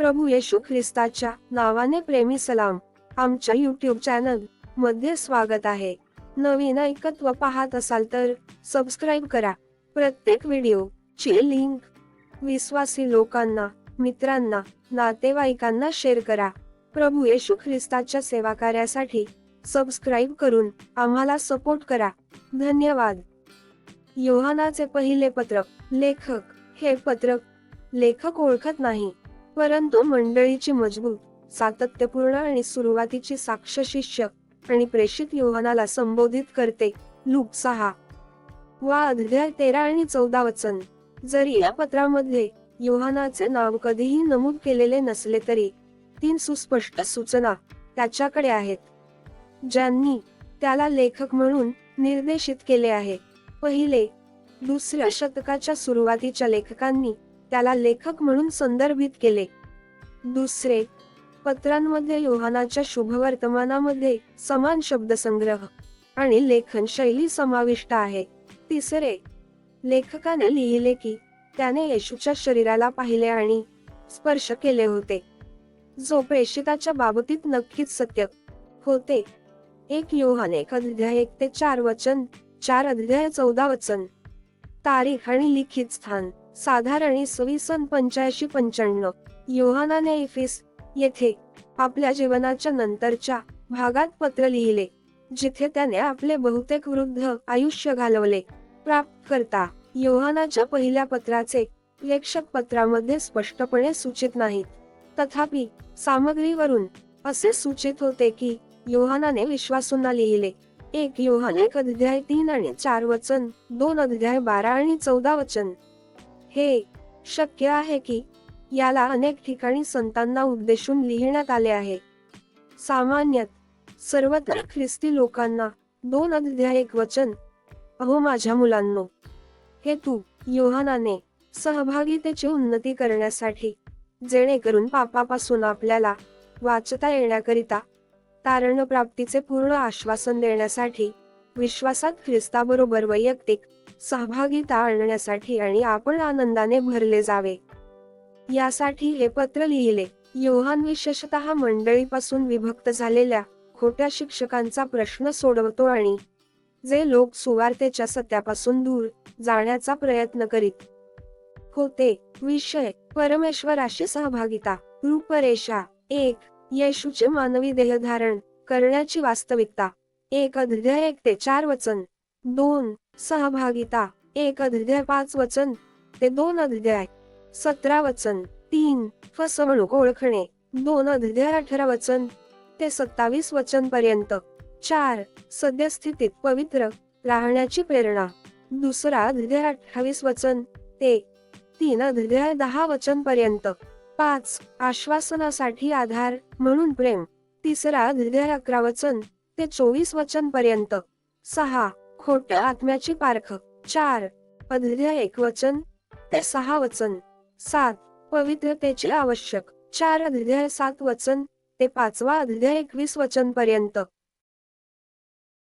प्रभू येशू ख्रिस्ताच्या नावाने प्रेमी सलाम आमच्या यूट्यूब चॅनलमध्ये स्वागत आहे. नवीन ऐकत्व पाहत असाल तर सबस्क्राईब करा. प्रत्येक व्हिडिओ ची लिंक विश्वासी लोकांना मित्रांना नातेवाईकांना शेअर करा. प्रभू येशू ख्रिस्ताच्या सेवा कार्यासाठी सबस्क्राईब करून आम्हाला सपोर्ट करा. धन्यवाद. योहानाचे पहिले पत्रक लेखक हे पत्रक लेखक ओळखत नाही. परंतु मंडळीची मजबूत सातत्यपूर्ण आणि सुरुवातीची साक्ष शिष्य आणि प्रेषित योहानाला संबोधित करते लूक सहा. वा अध्याय तेरा आणि चौदा वचन. जरी या पत्रामध्ये योहानाचे नाव कधीही नमूद केलेले नसले तरी तीन सुस्पष्ट सूचना त्याच्याकडे आहेत. ज्यांनी त्याला लेखक म्हणून निर्देशित केले आहे. पहिले दुसऱ्या शतकाच्या सुरुवातीच्या लेखकांनी त्याला लेखक म्हणून संदर्भित केले. दुसरे पत्रांमध्ये योहानाच्या शुभवर्तमानामध्ये समान शब्दसंग्रह आणि लेखन शैली समाविष्ट आहे. तिसरे लेखकाने लिहिले की त्याने येशूच्या शरीराला पाहिले आणि स्पर्श केले होते. जो प्रेषिताच्या बाबतीत नक्कीच सत्य होते. एक योहान एक अध्याय एक ते चार वचन चार अध्याय चौदा वचन. तारीख आणि लिखित स्थान. साधारण इसवी सन पंच्याऐंशी पंच्याण्णव. योहानाने इफिस येथे आपल्या जीवनाच्या नंतरच्या भागात पत्र लिहिले जिथे त्याने आपले बहुतेक वृद्ध आयुष्य घालवले. प्राप्त करता योहानाच्या पहिल्या पत्राचे प्रेक्षक पत्रामध्ये स्पष्टपणे सूचित नाहीत. तथापि सामग्रीवरून असे सूचित होते की योहानाने विश्वासूंना लिहिले. एक योहान एक अध्याय तीन आणि चार वचन दोन अध्याय बारा आणि चौदा वचन. हे शक्य आहे की याला अनेक ठिकाणी संतांना उद्देशून लिहिण्यात आले आहे. सामान्यतः सर्वत्र ख्रिस्ती लोकांना दोन अध्याय एक वचन अहो माझ्या मुलांनो हे तू योहानाने सहभागितेची उन्नती करण्यासाठी जेणेकरून पापापासून आपल्याला वाचता येण्याकरिता तारण प्राप्तीचे पूर्ण आश्वासन देण्यासाठी विश्वासात ख्रिस्ताबरोबर वैयक्तिक सहभागिता आणण्यासाठी आणि आपण आनंदाने भरले जावे. यासाठी हे पत्र लिहिले. योहान विशेषतः मंडळीपासून विभक्त झालेल्या खोट्या शिक्षकांचा प्रश्न सोडवतो आणि जे लोक सुवार्तेच्या सत्यापासून दूर जाण्याचा प्रयत्न करीत होते. विषय परमेश्वराशी सहभागिता रूपरेषा एक येशूचे मानवी देह धारण करण्याची वास्तविकता एक अध्याय एक ते चार वचन. दोन सहभागिता. एक अध्याय पाच वचन. ते दोन अध्याय. सतरा वचन. तीन फसवणूक ओळखणे. दोन अध्याय अठरा वचन. ते सत्तावीस वचन पर्यंत चार सद्यस्थितीत पवित्र. राहण्याची प्रेरणा. दुसरा अध्याय अठ्ठावीस वचन. ते तीन अध्याय दहा वचन पर्यंत पाच आश्वासनासाठी आधार म्हणून प्रेम. तिसरा अध्याय अकरा वचन. ते चोवीस वचन पर्यंत सहा. खोट्या आत्म्याची पारख. चार. अध्याय एक वचन. ते सहा वचन. सात. पवित्रतेचे आवश्यक. चार अध्याय सात वचन. ते पाचवा अध्याय एकवीस वचन पर्यंत